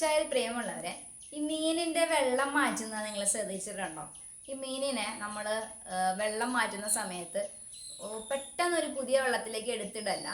ചായ പ്രിയമുള്ളവരെ ഈ മീനിന്റെ വെള്ളം മാറ്റുന്നത് നിങ്ങൾ ശ്രദ്ധിച്ചിട്ടുണ്ടോ? ഈ മീനിനെ നമ്മൾ വെള്ളം മാറ്റുന്ന സമയത്ത് പെട്ടെന്നൊരു പുതിയ വെള്ളത്തിലേക്ക് എടുത്തിടല്ല.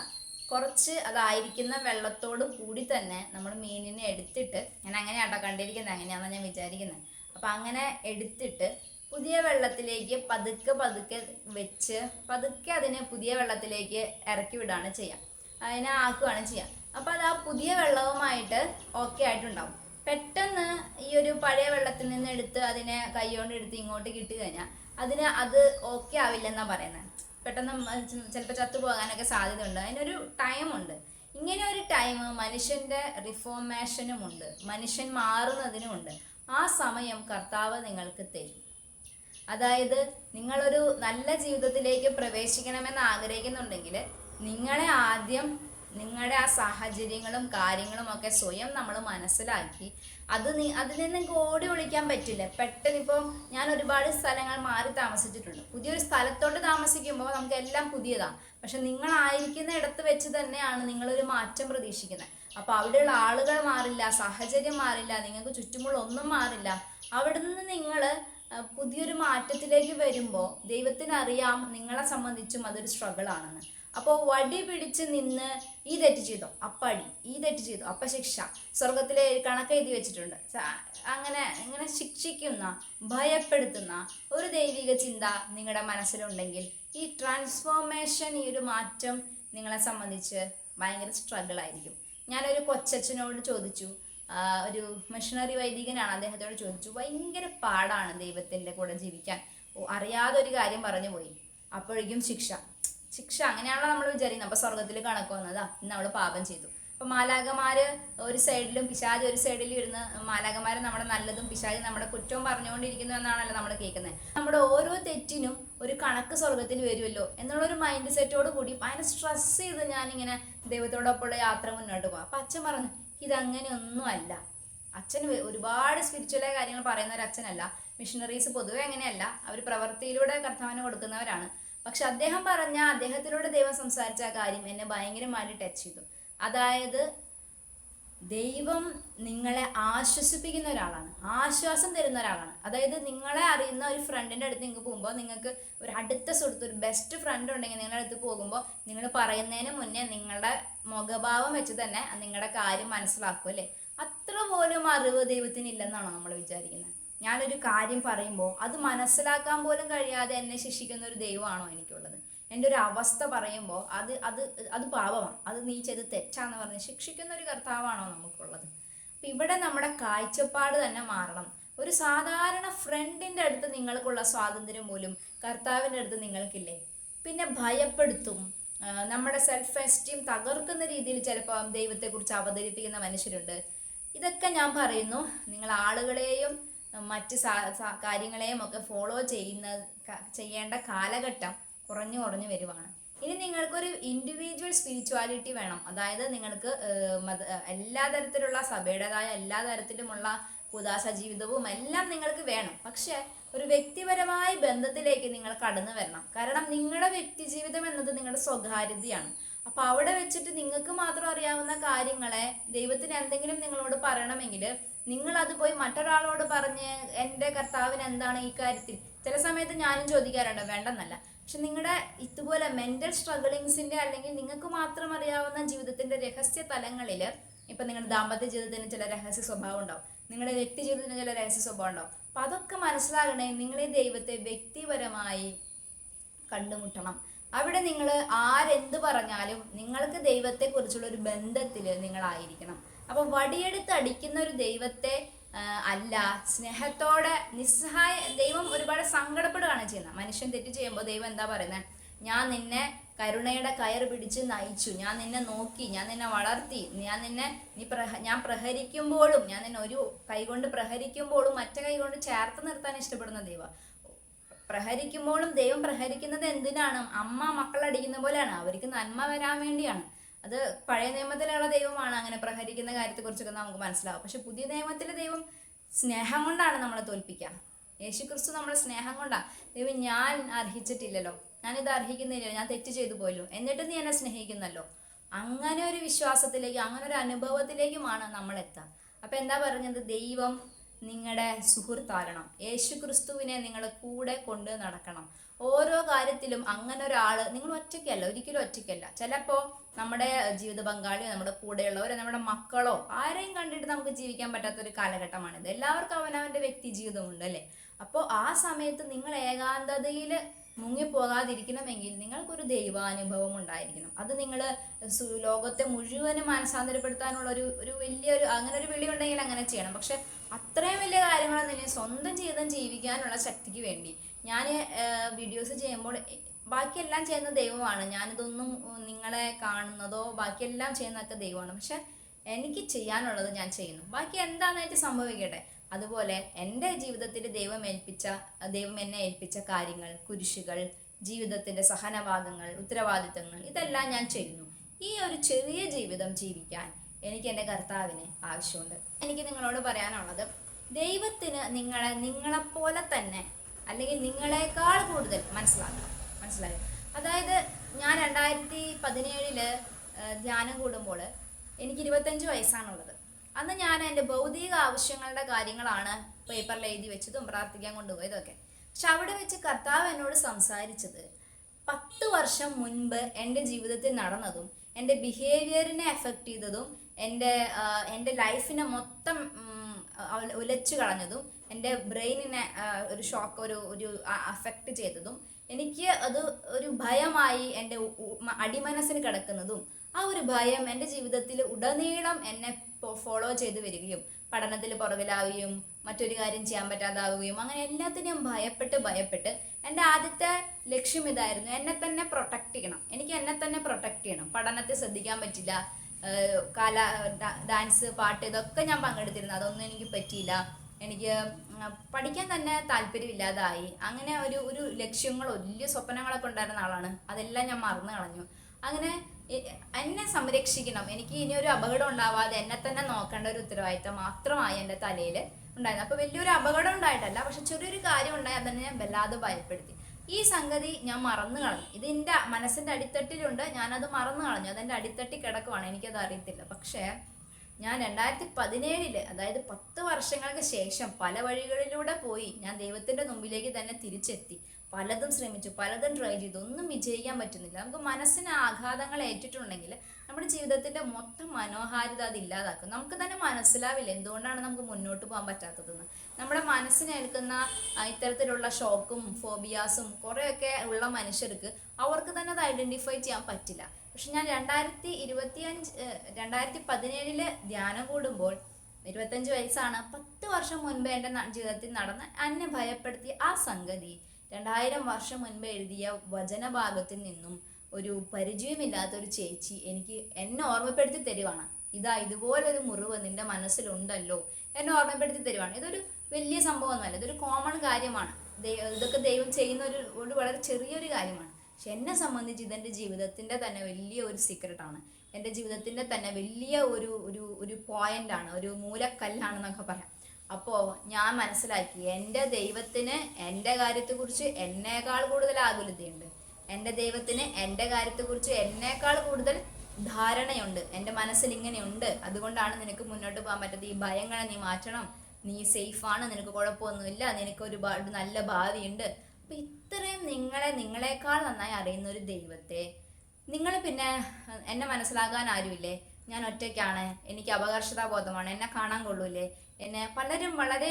കുറച്ച് അതായിരിക്കുന്ന വെള്ളത്തോട് കൂടി തന്നെ നമ്മൾ മീനിനെ എടുത്തിട്ട് ഞാൻ അങ്ങനെയാട്ടോ കണ്ടിരിക്കുന്നത് അങ്ങനെയാണെന്ന് ഞാൻ വിചാരിക്കുന്നത്. അപ്പം അങ്ങനെ എടുത്തിട്ട് പുതിയ വെള്ളത്തിലേക്ക് പതുക്കെ പതുക്കെ വെച്ച് പതുക്കെ അതിനെ പുതിയ വെള്ളത്തിലേക്ക് ഇറക്കി വിടുകയാണ് ചെയ്യുക അതിനെ ആക്കുകയാണ് ചെയ്യുക അപ്പോൾ അത് ആ പുതിയ വെള്ളവുമായിട്ട് ഓക്കെ ആയിട്ടുണ്ടാവും. പെട്ടെന്ന് ഈ ഒരു പഴയ വെള്ളത്തിൽ നിന്ന് എടുത്ത് അതിനെ കൈകൊണ്ട് എടുത്ത് ഇങ്ങോട്ട് കിട്ടി കഴിഞ്ഞാൽ അതിന് അത് ഓക്കെ ആവില്ലെന്നാണ് പറയുന്നത് പെട്ടെന്ന് ചിലപ്പോൾ ചത്തു പോകാനൊക്കെ സാധ്യതയുണ്ട്. അതിനൊരു ടൈമുണ്ട് ഇങ്ങനെ ഒരു ടൈം മനുഷ്യന്റെ റിഫോർമേഷനും ഉണ്ട്. മനുഷ്യൻ മാറുന്നതിനും ഉണ്ട്. ആ സമയം കർത്താവ് നിങ്ങൾക്ക് തരും. അതായത് നിങ്ങളൊരു നല്ല ജീവിതത്തിലേക്ക് പ്രവേശിക്കണമെന്ന് ആഗ്രഹിക്കുന്നുണ്ടെങ്കിൽ നിങ്ങളെ ആദ്യം നിങ്ങളുടെ ആ സാഹചര്യങ്ങളും കാര്യങ്ങളും ഒക്കെ സ്വയം നമ്മൾ മനസ്സിലാക്കി. അത് നീ അതിൽ നിന്ന് ഓടി ഒളിക്കാൻ പറ്റില്ല. പെട്ടെന്ന് ഇപ്പോൾ ഞാൻ ഒരുപാട് സ്ഥലങ്ങൾ മാറി താമസിച്ചിട്ടുണ്ട്. പുതിയൊരു സ്ഥലത്തോട്ട് താമസിക്കുമ്പോൾ നമുക്ക് എല്ലാം പുതിയതാണ് പക്ഷെ നിങ്ങളായിരിക്കുന്ന ഇടത്ത് വെച്ച് തന്നെയാണ് നിങ്ങളൊരു മാറ്റം പ്രതീക്ഷിക്കുന്നത് അപ്പോൾ അവിടെയുള്ള ആളുകൾ മാറില്ല സാഹചര്യം മാറില്ല നിങ്ങൾക്ക് ചുറ്റുമുള്ള ഒന്നും മാറില്ല. അവിടെ നിന്ന് നിങ്ങൾ പുതിയൊരു മാറ്റത്തിലേക്ക് വരുമ്പോൾ ദൈവത്തിനറിയാം നിങ്ങളെ സംബന്ധിച്ചും അതൊരു സ്ട്രഗിൾ ആണെന്ന്. അപ്പോൾ വടി പിടിച്ച് നിന്ന് ഈ തെറ്റ് ചെയ്തു. അപ്പടി ഈ തെറ്റ് ചെയ്തു. അപ്പ ശിക്ഷ. സ്വർഗത്തിലെ കണക്ക് എഴുതി വെച്ചിട്ടുണ്ട്. അങ്ങനെ ഇങ്ങനെ ശിക്ഷിക്കുന്ന ഭയപ്പെടുത്തുന്ന ഒരു ദൈവിക ചിന്ത നിങ്ങളുടെ മനസ്സിലുണ്ടെങ്കിൽ ഈ ട്രാൻസ്ഫോർമേഷൻ ഈ ഒരു മാറ്റം നിങ്ങളെ സംബന്ധിച്ച് ഭയങ്കര സ്ട്രഗിൾ ആയിരിക്കും. ഞാനൊരു കൊച്ചച്ഛനോട് ചോദിച്ചു. ഒരു മിഷണറി വൈദികനാണ്. അദ്ദേഹത്തോട് ചോദിച്ചു. ഭയങ്കര പാടാണ് ദൈവത്തിന്റെ കൂടെ ജീവിക്കാൻ. അറിയാതെ ഒരു കാര്യം പറഞ്ഞു പോയി. അപ്പോഴേക്കും ശിക്ഷ. ശിക്ഷ അങ്ങനെയാണല്ലോ നമ്മൾ വിചാരിക്കുന്നത്. അപ്പൊ സ്വർഗത്തിൽ കണക്ക് വന്നതാ. ഇന്ന് അവൾ പാപം ചെയ്തു. അപ്പൊ മാലാകമാര് ഒരു സൈഡിലും പിശാജ് ഒരു സൈഡിലും ഇരുന്ന് മാലാകമാര് നമ്മുടെ നല്ലതും പിശാജ് നമ്മുടെ കുറ്റവും പറഞ്ഞുകൊണ്ടിരിക്കുന്നു എന്നാണല്ലോ നമ്മൾ കേൾക്കുന്നത്. നമ്മുടെ ഓരോ തെറ്റിനും ഒരു കണക്ക് സ്വർഗത്തിൽ വരുമല്ലോ എന്നുള്ളൊരു മൈൻഡ് സെറ്റോട് കൂടി ഭയങ്കര സ്ട്രെസ് ചെയ്ത് ഞാനിങ്ങനെ ദൈവത്തോടൊപ്പമുള്ള യാത്ര മുന്നോട്ട് പോകാം അപ്പൊ അച്ഛൻ പറഞ്ഞു ഇതങ്ങനെയൊന്നും അല്ല. അച്ഛൻ ഒരുപാട് സ്പിരിച്വലായ കാര്യങ്ങൾ പറയുന്ന ഒരു അച്ഛനല്ല. മിഷണറീസ് പൊതുവെ അങ്ങനെയല്ല. അവർ പ്രവൃത്തിയിലൂടെ കർത്താവിന് കൊടുക്കുന്നവരാണ്. പക്ഷെ അദ്ദേഹം പറഞ്ഞ അദ്ദേഹത്തിലൂടെ ദൈവം സംസാരിച്ച കാര്യം എന്നെ ഭയങ്കരമായിട്ട് ടച്ച് ചെയ്തു. അതായത് ദൈവം നിങ്ങളെ ആശ്വസിപ്പിക്കുന്ന ഒരാളാണ്. ആശ്വാസം തരുന്ന ഒരാളാണ്. അതായത് നിങ്ങളെ അറിയുന്ന ഒരു ഫ്രണ്ടിന്റെ അടുത്ത് നിങ്ങൾക്ക് പോകുമ്പോൾ നിങ്ങൾക്ക് ഒരു അടുത്ത സുഹൃത്ത് ഒരു ബെസ്റ്റ് ഫ്രണ്ട് ഉണ്ടെങ്കിൽ നിങ്ങളുടെ അടുത്ത് പോകുമ്പോൾ നിങ്ങൾ പറയുന്നതിന് മുന്നേ നിങ്ങളുടെ മുഖഭാവം വെച്ച് തന്നെ നിങ്ങളുടെ കാര്യം മനസ്സിലാക്കും അല്ലേ? അത്ര പോലും അറിവ് ദൈവത്തിന് ഇല്ലെന്നാണോ നമ്മൾ വിചാരിക്കുന്നത്? ഞാനൊരു കാര്യം പറയുമ്പോൾ അത് മനസ്സിലാക്കാൻ പോലും കഴിയാതെ എന്നെ ശിക്ഷിക്കുന്ന ഒരു ദൈവമാണോ എനിക്കുള്ളത്. എന്റെ ഒരു അവസ്ഥ പറയുമ്പോൾ അത് അത് അത് പാപമാണ്. അത് നീ ചെയ്ത് തെറ്റാന്ന് പറഞ്ഞ് ശിക്ഷിക്കുന്ന ഒരു കർത്താവാണോ നമുക്കുള്ളത്. അപ്പം ഇവിടെ നമ്മുടെ കാഴ്ചപ്പാട് തന്നെ മാറണം. ഒരു സാധാരണ ഫ്രണ്ടിന്റെ അടുത്ത് നിങ്ങൾക്കുള്ള സ്വാതന്ത്ര്യം പോലും കർത്താവിന്റെ അടുത്ത് നിങ്ങൾക്കില്ലേ? പിന്നെ ഭയപ്പെടുത്തും. നമ്മുടെ സെൽഫ് എസ്റ്റീം തകർക്കുന്ന രീതിയിൽ ചിലപ്പോൾ ദൈവത്തെക്കുറിച്ച് അവതരിപ്പിക്കുന്ന മനുഷ്യരുണ്ട്. ഇതൊക്കെ ഞാൻ പറയുന്നു. നിങ്ങൾ ആളുകളെയും മറ്റ് കാര്യങ്ങളെയും ഒക്കെ ഫോളോ ചെയ്യുന്ന ചെയ്യേണ്ട കാലഘട്ടം കുറഞ്ഞു കുറഞ്ഞു വരുവാണ്. ഇനി നിങ്ങൾക്കൊരു ഇൻഡിവിജ്വൽ സ്പിരിച്വാലിറ്റി വേണം. അതായത് നിങ്ങൾക്ക് എല്ലാ തരത്തിലുള്ള സഭയുടേതായ എല്ലാ തരത്തിലുമുള്ള ഉദാസ ജീവിതവും എല്ലാം നിങ്ങൾക്ക് വേണം. പക്ഷെ ഒരു വ്യക്തിപരമായ ബന്ധത്തിലേക്ക് നിങ്ങൾ കടന്നു വരണം. കാരണം നിങ്ങളുടെ വ്യക്തി ജീവിതം എന്നത് നിങ്ങളുടെ സ്വകാര്യതയാണ്. അപ്പൊ അവിടെ വെച്ചിട്ട് നിങ്ങൾക്ക് മാത്രം അറിയാവുന്ന കാര്യങ്ങളെ ദൈവത്തിന് എന്തെങ്കിലും നിങ്ങളോട് പറയണമെങ്കിൽ നിങ്ങൾ അത് പോയി മറ്റൊരാളോട് പറഞ്ഞ് എന്റെ കർത്താവിന് എന്താണ് ഈ കാര്യത്തിൽ? ചില സമയത്ത് ഞാനും ചോദിക്കാറുണ്ട് വേണ്ടെന്നല്ല. പക്ഷെ നിങ്ങളുടെ ഇതുപോലെ മെന്റൽ സ്ട്രഗിളിങ്സിന്റെ അല്ലെങ്കിൽ നിങ്ങൾക്ക് മാത്രം അറിയാവുന്ന ജീവിതത്തിന്റെ രഹസ്യ തലങ്ങളിൽ ഇപ്പൊ നിങ്ങളുടെ ദാമ്പത്യ ജീവിതത്തിന് ചില രഹസ്യ സ്വഭാവം ഉണ്ടാവും. നിങ്ങളുടെ വ്യക്തി ജീവിതത്തിന് ചില രഹസ്യ സ്വഭാവം ഉണ്ടാവും. അപ്പൊ അതൊക്കെ മനസ്സിലാകണേ നിങ്ങളെ ദൈവത്തെ വ്യക്തിപരമായി കണ്ടുമുട്ടണം. അവിടെ നിങ്ങൾ ആരെന്ത് പറഞ്ഞാലും നിങ്ങൾക്ക് ദൈവത്തെക്കുറിച്ചുള്ള ഒരു ബന്ധത്തിൽ നിങ്ങളായിരിക്കണം. അപ്പോൾ വടിയെടുത്ത് അടിക്കുന്ന ഒരു ദൈവത്തെ അല്ല സ്നേഹത്തോടെ നിസ്സഹായ ദൈവം ഒരുപാട് സങ്കടപ്പെടുകയാണ് ചെയ്യുന്നത്. മനുഷ്യൻ തെറ്റ് ചെയ്യുമ്പോൾ ദൈവം എന്താ പറയുന്നത് ഞാൻ നിന്നെ കരുണയുടെ കയർ പിടിച്ച് നയിച്ചു. ഞാൻ നിന്നെ നോക്കി ഞാൻ നിന്നെ വളർത്തി. ഞാൻ നിന്നെ നീ പ്രഹ ഞാൻ പ്രഹരിക്കുമ്പോഴും ഞാൻ നിന്നെ ഒരു കൈകൊണ്ട് പ്രഹരിക്കുമ്പോഴും മറ്റേ കൈകൊണ്ട് ചേർത്ത് നിർത്താൻ ഇഷ്ടപ്പെടുന്ന ദൈവം. പ്രഹരിക്കുമ്പോഴും ദൈവം പ്രഹരിക്കുന്നത് എന്തിനാണ്? അമ്മ മക്കളടിക്കുന്ന പോലെയാണ്. അവർക്ക് നന്മ വരാൻ വേണ്ടിയാണ്. അത് പഴയ നിയമത്തിലുള്ള ദൈവമാണ് അങ്ങനെ പ്രഹരിക്കുന്ന കാര്യത്തെക്കുറിച്ചൊക്കെ നമുക്ക് മനസ്സിലാവും. പക്ഷെ പുതിയ നിയമത്തിലെ ദൈവം സ്നേഹം കൊണ്ടാണ് നമ്മളെ തോൽപ്പിക്കുക. യേശു ക്രിസ്തു നമ്മളെ സ്നേഹം കൊണ്ടാണ്. ദൈവം ഞാൻ അർഹിച്ചിട്ടില്ലല്ലോ. ഞാനിത് അർഹിക്കുന്നില്ല ഞാൻ തെറ്റ് ചെയ്തു പോയല്ലോ. എന്നിട്ട് നീ എന്നെ സ്നേഹിക്കുന്നല്ലോ. അങ്ങനെ ഒരു വിശ്വാസത്തിലേക്കും അങ്ങനെ ഒരു അനുഭവത്തിലേക്കുമാണ് നമ്മൾ എത്തുക അപ്പൊ എന്താ പറഞ്ഞത്? ദൈവം നിങ്ങളുടെ സുഹൃത്താരണം യേശു ക്രിസ്തുവിനെ നിങ്ങൾ കൂടെ കൊണ്ട് നടക്കണം. ഓരോ കാര്യത്തിലും അങ്ങനെ ഒരാൾ നിങ്ങൾ ഒറ്റയ്ക്കല്ല ഒരിക്കലും ഒറ്റയ്ക്കല്ല. ചിലപ്പോൾ നമ്മുടെ ജീവിത പങ്കാളിയോ നമ്മുടെ കൂടെയുള്ളവരോ നമ്മുടെ മക്കളോ ആരെയും കണ്ടിട്ട് നമുക്ക് ജീവിക്കാൻ പറ്റാത്ത ഒരു കാലഘട്ടമാണിത്. എല്ലാവർക്കും അവനവന്റെ വ്യക്തി ജീവിതമുണ്ട് അല്ലേ? അപ്പോൾ ആ സമയത്ത് നിങ്ങൾ ഏകാന്തതയിൽ മുങ്ങിപ്പോകാതിരിക്കണമെങ്കിൽ നിങ്ങൾക്കൊരു ദൈവാനുഭവം ഉണ്ടായിരിക്കണം. അത് നിങ്ങൾ ലോകത്തെ മുഴുവനും മാനസാന്തരപ്പെടുത്താനുള്ള ഒരു ഒരു വലിയൊരു അങ്ങനെ ഒരു വിളി ഉണ്ടെങ്കിൽ അങ്ങനെ ചെയ്യണം. പക്ഷെ അത്രയും വലിയ കാര്യങ്ങളൊന്നും സ്വന്തം ജീവിതം ജീവിക്കാനുള്ള ശക്തിക്ക് വേണ്ടി. ഞാൻ വീഡിയോസ് ചെയ്യുമ്പോൾ ബാക്കിയെല്ലാം ചെയ്യുന്ന ദൈവമാണ്. ഞാനിതൊന്നും നിങ്ങളെ കാണുന്നതോ ബാക്കിയെല്ലാം ചെയ്യുന്നതൊക്കെ ദൈവമാണ്. പക്ഷെ എനിക്ക് ചെയ്യാനുള്ളത് ഞാൻ ചെയ്യുന്നു. ബാക്കി എന്താണെന്നായിട്ട് സംഭവിക്കട്ടെ. അതുപോലെ എന്റെ ജീവിതത്തിൽ ദൈവം ഏൽപ്പിച്ച ദൈവം എന്നെ ഏൽപ്പിച്ച കാര്യങ്ങൾ കുരിശുകൾ ജീവിതത്തിന്റെ സഹനഭാഗങ്ങൾ ഉത്തരവാദിത്തങ്ങൾ ഇതെല്ലാം ഞാൻ ചെയ്യുന്നു. ഈ ഒരു ചെറിയ ജീവിതം ജീവിക്കാൻ എനിക്ക് എന്റെ കർത്താവിന് ആവശ്യമുണ്ട്. എനിക്ക് നിങ്ങളോട് പറയാനുള്ളത് ദൈവത്തിന് നിങ്ങളെ നിങ്ങളെപ്പോലെ തന്നെ അല്ലെങ്കിൽ നിങ്ങളെക്കാൾ കൂടുതൽ മനസ്സിലാക്കണം. മനസ്സിലായി? അതായത് ഞാൻ രണ്ടായിരത്തി പതിനേഴിൽ ധ്യാനം കൂടുമ്പോൾ എനിക്ക് ഇരുപത്തഞ്ച് വയസ്സാണുള്ളത്. അന്ന് ഞാൻ എന്റെ ഭൗതിക ആവശ്യങ്ങളുടെ കാര്യങ്ങളാണ് പേപ്പറിൽ എഴുതി വെച്ചതും പ്രാർത്ഥിക്കാൻ കൊണ്ടുപോയതൊക്കെ. പക്ഷെ അവിടെ വെച്ച് കർത്താവ് എന്നോട് സംസാരിച്ചത് പത്ത് വർഷം മുൻപ് എന്റെ ജീവിതത്തിൽ നടന്നതും എന്റെ ബിഹേവിയറിനെ എഫക്റ്റ് ചെയ്തതും എന്റെ എന്റെ ലൈഫിനെ മൊത്തം ഉലച്ചു കളഞ്ഞതും എന്റെ ബ്രെയിനിനെ ഒരു ഷോക്ക് ഒരു ഒരു അഫക്റ്റ് ചെയ്തതും എനിക്ക് അത് ഒരു ഭയമായി എന്റെ അടിമനസ്സിന് കിടക്കുന്നതും ആ ഒരു ഭയം എന്റെ ജീവിതത്തിൽ ഉടനീളം എന്നെ ഫോളോ ചെയ്ത് വരികയും പഠനത്തിൽ പുറകിലാവുകയും മറ്റൊരു കാര്യം ചെയ്യാൻ പറ്റാതാവുകയും അങ്ങനെ എല്ലാത്തിനെയും ഭയപ്പെട്ട് ഭയപ്പെട്ട് എന്റെ ആദ്യത്തെ ലക്ഷ്യം ഇതായിരുന്നു എന്നെ തന്നെ പ്രൊട്ടക്റ്റ് ചെയ്യണം. എനിക്ക് എന്നെ തന്നെ പ്രൊട്ടക്റ്റ് ചെയ്യണം. പഠനത്തെ ശ്രദ്ധിക്കാൻ പറ്റില്ല. കല ഡാൻസ് പാട്ട് ഇതൊക്കെ ഞാൻ പങ്കെടുത്തിരുന്നു. അതൊന്നും എനിക്ക് പറ്റിയില്ല. എനിക്ക് പഠിക്കാൻ തന്നെ താല്പര്യമില്ലാതായി. അങ്ങനെ ഒരു ഒരു ലക്ഷ്യങ്ങൾ വലിയ സ്വപ്നങ്ങളൊക്കെ ഉണ്ടായിരുന്ന ആളാണ്. അതെല്ലാം ഞാൻ മറന്നു കളഞ്ഞു. അങ്ങനെ എന്നെ സംരക്ഷിക്കണം. എനിക്ക് ഇനി ഒരു അപകടം ഉണ്ടാവാതെ എന്നെ തന്നെ നോക്കേണ്ട ഒരു ഉത്തരവാദിത്തം മാത്രമായി എന്റെ തലയിൽ ഉണ്ടായിരുന്നു. അപ്പോൾ വലിയൊരു അപകടം ഉണ്ടായിട്ടല്ല പക്ഷെ ചെറിയൊരു കാര്യം ഉണ്ടായി അതന്നെ ഞാൻ വല്ലാതെ ഭയപ്പെടുത്തി. ഈ സംഗതി ഞാൻ മറന്നു കളഞ്ഞു. ഇത് എന്റെ മനസ്സിന്റെ അടിത്തട്ടിലുണ്ട് ഞാനത് മറന്നു കളഞ്ഞു. അതെന്റെ അടിത്തട്ടി കിടക്കുവാണ്. എനിക്കത് അറിയത്തില്ല. പക്ഷേ ഞാൻ രണ്ടായിരത്തി പതിനേഴിൽ അതായത് പത്ത് വർഷങ്ങൾക്ക് ശേഷം പല വഴികളിലൂടെ പോയി ഞാൻ ദൈവത്തിന്റെ മുമ്പിലേക്ക് തന്നെ തിരിച്ചെത്തി. പലതും ശ്രമിച്ചു പലതും ട്രൈ ചെയ്തു. ഒന്നും വിജയിക്കാൻ പറ്റുന്നില്ല. നമുക്ക് മനസ്സിന് ആഘാതങ്ങൾ ഏറ്റിട്ടുണ്ടെങ്കിൽ നമ്മുടെ ജീവിതത്തിന്റെ മൊത്തം മനോഹാരിത അത് ഇല്ലാതാക്കും. നമുക്ക് തന്നെ മനസ്സിലാവില്ല എന്തുകൊണ്ടാണ് നമുക്ക് മുന്നോട്ട് പോകാൻ പറ്റാത്തതെന്ന്. നമ്മുടെ മനസ്സിനേൽക്കുന്ന ഇത്തരത്തിലുള്ള ഷോക്കും ഫോബിയാസും കുറേയൊക്കെ ഉള്ള മനുഷ്യർക്ക് അവർക്ക് തന്നെ അത് ഐഡന്റിഫൈ ചെയ്യാൻ പറ്റില്ല. പക്ഷെ ഞാൻ രണ്ടായിരത്തി ഇരുപത്തി അഞ്ച് രണ്ടായിരത്തി പതിനേഴിൽ ധ്യാനം കൂടുമ്പോൾ ഇരുപത്തഞ്ച് വയസ്സാണ്. പത്ത് വർഷം മുൻപ് എന്റെ ജീവിതത്തിൽ നടന്ന എന്നെ ഭയപ്പെടുത്തിയ ആ സംഗതി രണ്ടായിരം വർഷം മുൻപ് എഴുതിയ വചനഭാഗത്തിൽ നിന്നും ഒരു പരിചയമില്ലാത്ത ഒരു ചേച്ചി എനിക്ക് എന്നെ ഓർമ്മപ്പെടുത്തി തരുവാണ്. ഇതാ ഇതുപോലൊരു മുറിവ് നിന്റെ മനസ്സിലുണ്ടല്ലോ. എന്നെ ഓർമ്മപ്പെടുത്തി തരുവാണ്. ഇതൊരു വലിയ സംഭവമൊന്നുമല്ല. ഇതൊരു കോമൺ കാര്യമാണ്. ഇതൊക്കെ ദൈവം ചെയ്യുന്ന ഒരു വളരെ ചെറിയൊരു കാര്യമാണ്. പക്ഷെ എന്നെ സംബന്ധിച്ച് ഇതെന്റെ ജീവിതത്തിന്റെ തന്നെ വലിയ ഒരു സീക്രട്ടാണ് എന്റെ ജീവിതത്തിന്റെ തന്നെ വലിയ ഒരു ഒരു ഒരു പോയിന്റാണ് ഒരു മൂലക്കല്ലാണെന്നൊക്കെ പറയാം. അപ്പോൾ ഞാൻ മനസ്സിലാക്കി എന്റെ ദൈവത്തിന് എന്റെ കാര്യത്തെക്കുറിച്ച് എന്നേക്കാൾ കൂടുതൽ ആകുലതയുണ്ട്. എന്റെ ദൈവത്തിന് എന്റെ കാര്യത്തെക്കുറിച്ച് എന്നേക്കാൾ കൂടുതൽ ധാരണയുണ്ട്. എന്റെ മനസ്സിൽ ഇങ്ങനെയുണ്ട്. അതുകൊണ്ടാണ് നിനക്ക് മുന്നോട്ട് പോകാൻ പറ്റത് ഈ ഭയങ്ങളെ നീ മാറ്റണം. നീ സേഫാണ് നിനക്ക് കുഴപ്പമൊന്നുമില്ല. നിനക്ക് ഒരുപാട് നല്ല ഭാവിയുണ്ട്. അപ്പം ഇത്രയും നിങ്ങളെ നിങ്ങളെക്കാൾ നന്നായി അറിയുന്ന ഒരു ദൈവത്തെ നിങ്ങൾ പിന്നെ എന്നെ മനസ്സിലാകാൻ ആരുമില്ലേ? ഞാൻ ഒറ്റയ്ക്കാണ്. എനിക്ക് അപകർഷതാ ബോധമാണ് എന്നെ കാണാൻ കൊള്ളൂലേ എന്നെ പലരും വളരെ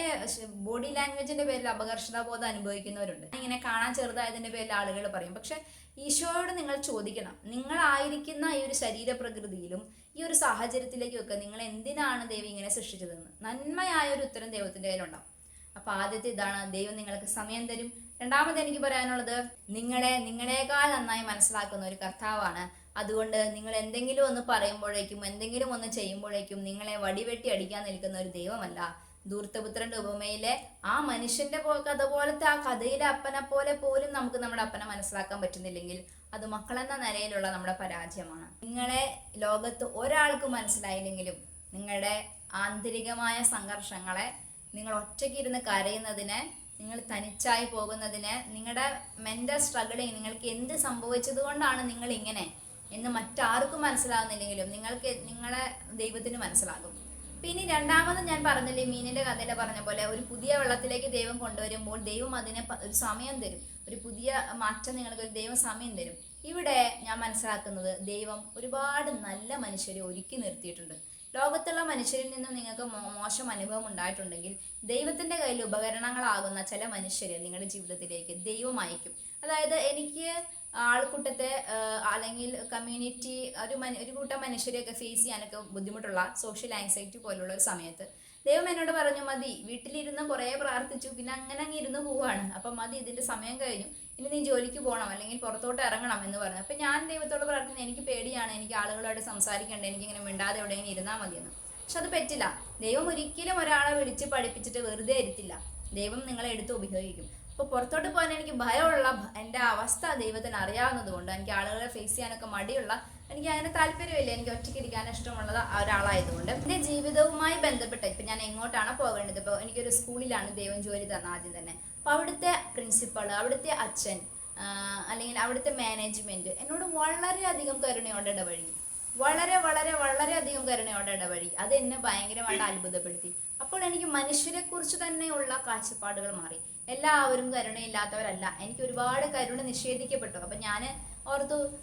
ബോഡി ലാംഗ്വേജിന്റെ പേരിൽ അപകർഷതാ ബോധം അനുഭവിക്കുന്നവരുണ്ട്. ഇങ്ങനെ കാണാൻ ചെറുതായതിന്റെ പേരിൽ ആളുകൾ പറയും. പക്ഷെ ഈശോയോട് നിങ്ങൾ ചോദിക്കണം. നിങ്ങളായിരിക്കുന്ന ഈ ഒരു ശരീരപ്രകൃതിയിലും ഈ ഒരു സാഹചര്യത്തിലേക്കും ഒക്കെ നിങ്ങൾ എന്തിനാണ് ദൈവം ഇങ്ങനെ സൃഷ്ടിച്ചതെന്ന്? നന്മയായ ഒരു ഉത്തരം ദൈവത്തിന്റെ കയ്യിലുണ്ടാവും. അപ്പൊ ആദ്യത്തെ ഇതാണ് ദൈവം നിങ്ങൾക്ക് സമയം തരും. രണ്ടാമത് എനിക്ക് പറയാനുള്ളത് നിങ്ങളെ നിങ്ങളെക്കാൾ നന്നായി മനസ്സിലാക്കുന്ന ഒരു കർത്താവാണ്. അതുകൊണ്ട് നിങ്ങൾ എന്തെങ്കിലും ഒന്ന് പറയുമ്പോഴേക്കും എന്തെങ്കിലും ഒന്ന് ചെയ്യുമ്പോഴേക്കും നിങ്ങളെ വടിവെട്ടി അടിക്കാൻ നിൽക്കുന്ന ഒരു ദൈവമല്ല. ദൂർത്തപുത്രന്റെ ഉപമയിലെ ആ മനുഷ്യന്റെ കഥ പോലത്തെ ആ കഥയിലെ അപ്പനെ പോലെ പോലും നമുക്ക് നമ്മുടെ അപ്പനെ മനസ്സിലാക്കാൻ പറ്റുന്നില്ലെങ്കിൽ അത് മക്കളെന്ന നിലയിലുള്ള നമ്മുടെ പരാജയമാണ്. നിങ്ങളെ ലോകത്ത് ഒരാൾക്ക് മനസ്സിലായില്ലെങ്കിലും നിങ്ങളുടെ ആന്തരികമായ സംഘർഷങ്ങളെ നിങ്ങൾ ഒറ്റയ്ക്ക് ഇരുന്ന് കരയുന്നതിനെ നിങ്ങൾ തനിച്ചായി പോകുന്നതിന് നിങ്ങളുടെ മെന്റൽ സ്ട്രഗിളിങ് നിങ്ങൾക്ക് എന്ത് സംഭവിച്ചത് കൊണ്ടാണ് നിങ്ങൾ ഇങ്ങനെ എന്ന് മറ്റാർക്കും മനസ്സിലാകുന്നില്ലെങ്കിലും നിങ്ങൾക്ക് നിങ്ങളെ ദൈവത്തിന് മനസ്സിലാകും. പിന്നെ രണ്ടാമത് ഞാൻ പറഞ്ഞില്ലേ മീനിന്റെ കഥയിൽ പറഞ്ഞ പോലെ ഒരു പുതിയ വെള്ളത്തിലേക്ക് ദൈവം കൊണ്ടുവരുമ്പോൾ ദൈവം അതിനെ ഒരു സമയം തരും. ഒരു പുതിയ മാറ്റം നിങ്ങൾക്ക് ഒരു ദൈവം സമയം തരും. ഇവിടെ ഞാൻ മനസ്സിലാക്കുന്നത് ദൈവം ഒരുപാട് നല്ല മനുഷ്യരെ ഒരുക്കി നിർത്തിയിട്ടുണ്ട്. ലോകത്തുള്ള മനുഷ്യരിൽ നിന്നും നിങ്ങൾക്ക് മോശം അനുഭവം ഉണ്ടായിട്ടുണ്ടെങ്കിൽ ദൈവത്തിന്റെ കയ്യിൽ ഉപകരണങ്ങളാകുന്ന ചില മനുഷ്യരെ നിങ്ങളുടെ ജീവിതത്തിലേക്ക് ദൈവം അയക്കും. അതായത് എനിക്ക് ആൾക്കൂട്ടത്തെ അല്ലെങ്കിൽ കമ്മ്യൂണിറ്റി ഒരു മനു ഒരു കൂട്ടം മനുഷ്യരെയൊക്കെ ഫേസ് ചെയ്യാനൊക്കെ ബുദ്ധിമുട്ടുള്ള സോഷ്യൽ ആൻസൈറ്റി പോലുള്ള ഒരു സമയത്ത് ദൈവം എന്നോട് പറഞ്ഞു മതി വീട്ടിലിരുന്ന് കുറേ പ്രാർത്ഥിച്ചു പിന്നെ അങ്ങനെ അങ്ങ് ഇരുന്ന് പോവാണ്. അപ്പം മതി ഇതിന്റെ സമയം കഴിഞ്ഞു. ഇനി നീ ജോലിക്ക് പോകണം അല്ലെങ്കിൽ പുറത്തോട്ട് ഇറങ്ങണം എന്ന് പറഞ്ഞു. അപ്പം ഞാൻ ദൈവത്തോട് പ്രാർത്ഥിക്കുന്നു എനിക്ക് പേടിയാണ് എനിക്ക് ആളുകളോട് സംസാരിക്കേണ്ട എനിക്കിങ്ങനെ മിണ്ടാതെ എവിടെയെങ്കിലും ഇരുന്നാൽ മതിയെന്ന്. പക്ഷെ അത് പറ്റില്ല. ദൈവം ഒരിക്കലും ഒരാളെ വിളിച്ച് പഠിപ്പിച്ചിട്ട് വെറുതെ ഇരുത്തില്ല. ദൈവം നിങ്ങളെ എടുത്ത് ഉപയോഗിക്കും. അപ്പോൾ പുറത്തോട്ട് പോകാൻ എനിക്ക് ഭയമുള്ള എന്റെ അവസ്ഥ ദൈവത്തിന് അറിയാവുന്നതുകൊണ്ട് എനിക്ക് ആളുകളെ ഫേസ് ചെയ്യാനൊക്കെ മടിയുള്ള എനിക്ക് അതിന് താല്പര്യമില്ല. എനിക്ക് ഒറ്റയ്ക്ക് ഇരിക്കാൻ ഇഷ്ടമുള്ളത് ഒരാളായതുകൊണ്ട് എന്റെ ജീവിതവുമായി ബന്ധപ്പെട്ട് ഇപ്പം ഞാൻ എങ്ങോട്ടാണ് പോകേണ്ടത്? ഇപ്പോൾ എനിക്കൊരു സ്കൂളിലാണ് ദൈവം ജോലി തന്ന ആദ്യം തന്നെ. അപ്പോൾ അവിടുത്തെ പ്രിൻസിപ്പൾ അവിടുത്തെ അച്ഛൻ അല്ലെങ്കിൽ അവിടുത്തെ മാനേജ്മെന്റ് എന്നോട് വളരെയധികം കരുണയോടെ ഇടപഴകി. വളരെ വളരെ വളരെയധികം കരുണയോടെ ഇടപഴകി. അത് എന്നെ ഭയങ്കരമായിട്ട് അത്ഭുതപ്പെടുത്തി. അപ്പോൾ എനിക്ക് മനുഷ്യരെ കുറിച്ച് തന്നെയുള്ള കാഴ്ചപ്പാടുകൾ മാറി. എല്ലാവരും കരുണയില്ലാത്തവരല്ല. എനിക്ക് ഒരുപാട് കരുണ നിഷേധിക്കപ്പെട്ടു. അപ്പം ഞാൻ ഓർത്തു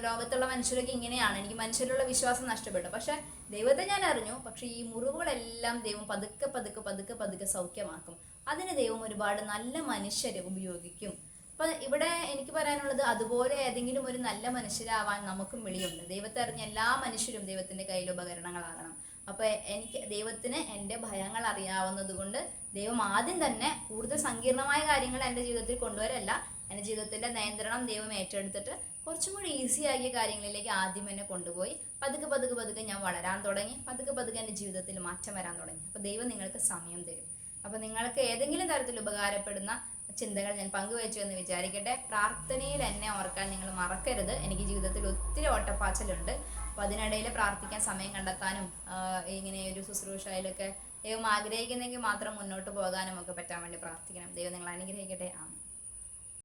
ലോകത്തുള്ള മനുഷ്യരൊക്കെ ഇങ്ങനെയാണ്. എനിക്ക് മനുഷ്യരിലുള്ള വിശ്വാസം നഷ്ടപ്പെട്ടു. പക്ഷെ ദൈവത്തെ ഞാൻ അറിഞ്ഞു. പക്ഷെ ഈ മുറിവുകളെല്ലാം ദൈവം പതുക്കെ പതുക്കെ പതുക്കെ പതുക്കെ സൗഖ്യമാക്കും. അതിന് ദൈവം ഒരുപാട് നല്ല മനുഷ്യരെ ഉപയോഗിക്കും. അപ്പൊ ഇവിടെ എനിക്ക് പറയാനുള്ളത് അതുപോലെ ഏതെങ്കിലും ഒരു നല്ല മനുഷ്യരാവാൻ നമുക്കും വിളിയുണ്ട്. ദൈവത്തെ അറിഞ്ഞ എല്ലാ മനുഷ്യരും ദൈവത്തിന്റെ കയ്യിൽ ഉപകരണങ്ങളാകണം. അപ്പൊ എനിക്ക് ദൈവത്തിന് എന്റെ ഭയങ്ങൾ അറിയാവുന്നത് കൊണ്ട് ദൈവം ആദ്യം തന്നെ കൂടുതൽ സങ്കീർണമായ കാര്യങ്ങൾ എന്റെ ജീവിതത്തിൽ കൊണ്ടുവരല്ല. എന്റെ ജീവിതത്തിന്റെ നിയന്ത്രണം ദൈവം ഏറ്റെടുത്തിട്ട് കുറച്ചും കൂടി ഈസി ആക്കിയ കാര്യങ്ങളിലേക്ക് ആദ്യം എന്നെ കൊണ്ടുപോയി. പതുക്കെ പതുക്കെ പതുക്കെ ഞാൻ വളരാൻ തുടങ്ങി. പതുക്കെ പതുക്കെ എന്റെ ജീവിതത്തിൽ മാറ്റം വരാൻ തുടങ്ങി. അപ്പോൾ ദൈവം നിങ്ങൾക്ക് സമയം തരും. അപ്പോൾ നിങ്ങൾക്ക് ഏതെങ്കിലും തരത്തിൽ ഉപകാരപ്പെടുന്ന ചിന്തകൾ ഞാൻ പങ്കുവച്ചു എന്ന് വിചാരിക്കട്ടെ. പ്രാർത്ഥനയിൽ എന്നെ ഓർക്കാൻ നിങ്ങൾ മറക്കരുത്. എനിക്ക് ജീവിതത്തിൽ ഒത്തിരി ഓട്ടപ്പാച്ചലുണ്ട്. അപ്പോൾ അതിനിടയിൽ പ്രാർത്ഥിക്കാൻ സമയം കണ്ടെത്താനും ഇങ്ങനെ ഒരു ശുശ്രൂഷയിലൊക്കെ ദൈവം ആഗ്രഹിക്കുന്നെങ്കിൽ മാത്രം മുന്നോട്ട് പോകാനും ഒക്കെ പറ്റാൻ വേണ്ടി പ്രാർത്ഥിക്കണം. ദൈവം നിങ്ങൾ അനുഗ്രഹിക്കട്ടെ. ആമേൻ.